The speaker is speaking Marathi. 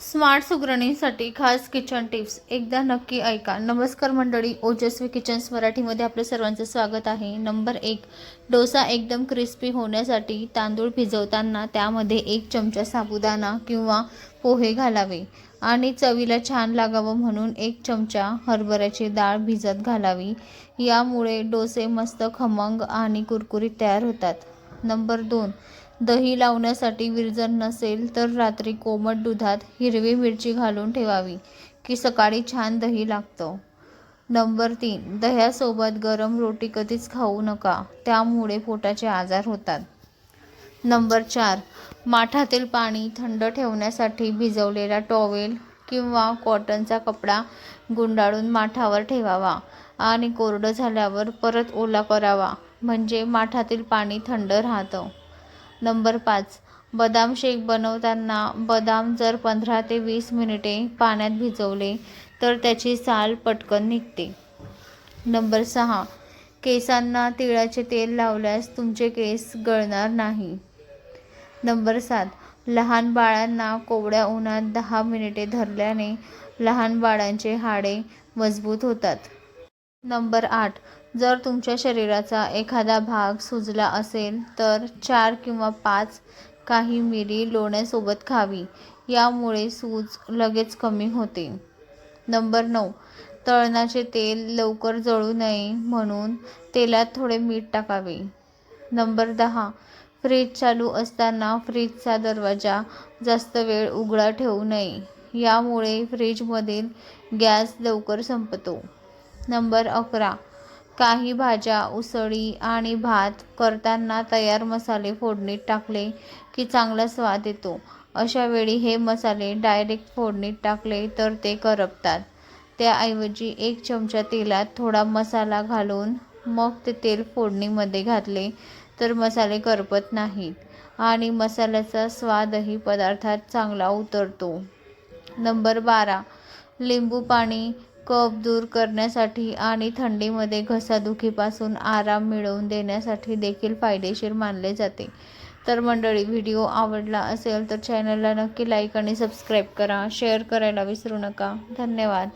स्मार्ट सुगरणींसाठी खास किचन टिप्स एकदा नक्की ऐका. नमस्कार मंडळी ओजस्वी किचन्स मराठीमध्ये आपलं सर्वांचं स्वागत आहे. नंबर एक डोसा एकदम क्रिस्पी होण्यासाठी तांदूळ भिजवताना त्यामध्ये एक चमचा साबुदाणा किंवा पोहे घालावे आणि चवीला छान लागावं म्हणून एक चमचा हरभऱ्याची डाळ भिजत घालावी. यामुळे डोसे मस्त खमंग आणि कुरकुरीत तयार होतात. नंबर दोन दही लावण्यासाठी विरजण नसेल तर रात्री कोमट दुधात हिरवी मिरची घालून ठेवावी की सकाळी छान दही लागतं. नंबर तीन दह्यासोबत गरम रोटी कधीच खाऊ नका त्यामुळे पोटाचे आजार होतात. नंबर चार माठातील पाणी थंड ठेवण्यासाठी भिजवलेला टॉवेल किंवा कॉटनचा कपडा गुंडाळून माठावर ठेवावा आणि कोरडं झाल्यावर परत ओला करावा म्हणजे माठातील पाणी थंड राहतं. नंबर पाच. बदाम शेक बनवताना बदाम जर पंधरा ते वीस मिनिटे पाण्यात भिजवले तर त्याची साल पटकन निघते. नंबर सहा. केसांना तिळाचे तेल लावल्यास तुमचे केस गळणार नाही. नंबर सात. लहान बाळांना कोवड्या उन्हात दहा मिनिटे धरल्याने लहान बाळांचे हाडे मजबूत होतात. नंबर आठ. जर तुमच्या शरीराचा एखादा भाग सुजला असेल तर चार किंवा पाच काही मिरी लोण्यासोबत खावी. यामुळे सूज लगेच कमी होते. नंबर नऊ. तळणाचे तेल लवकर जळू नये म्हणून तेलात थोडे मीठ टाकावे. नंबर दहा. फ्रीज चालू असताना फ्रीजचा दरवाजा जास्त वेळ उघडा ठेवू नये. यामुळे फ्रीजमधील गॅस लवकर संपतो. नंबर अकरा. काही भाज्या उसळी आणि भात करताना तयार मसाले फोडणीत टाकले की चांगला स्वाद येतो. अशा वेळी हे मसाले डायरेक्ट फोडणीत टाकले तर ते करपतात. त्याऐवजी एक चमचा तेलात थोडा मसाला घालून मग ते तेल फोडणीमध्ये घातले तर मसाले करपत नाहीत आणि मसाल्याचा स्वादही पदार्थात चांगला उतरतो. नंबर बारा. लिंबू पाणी कफ दूर करण्यासाठी आणि थंडीमध्ये घसादुखीपासून आराम मिळवून देण्यासाठी देखील फायदेशीर मानले जाते. तर मंडळी व्हिडिओ आवडला असेल तर चॅनलला नक्की लाईक आणि सबस्क्राईब करा. शेअर करायला विसरू नका. धन्यवाद.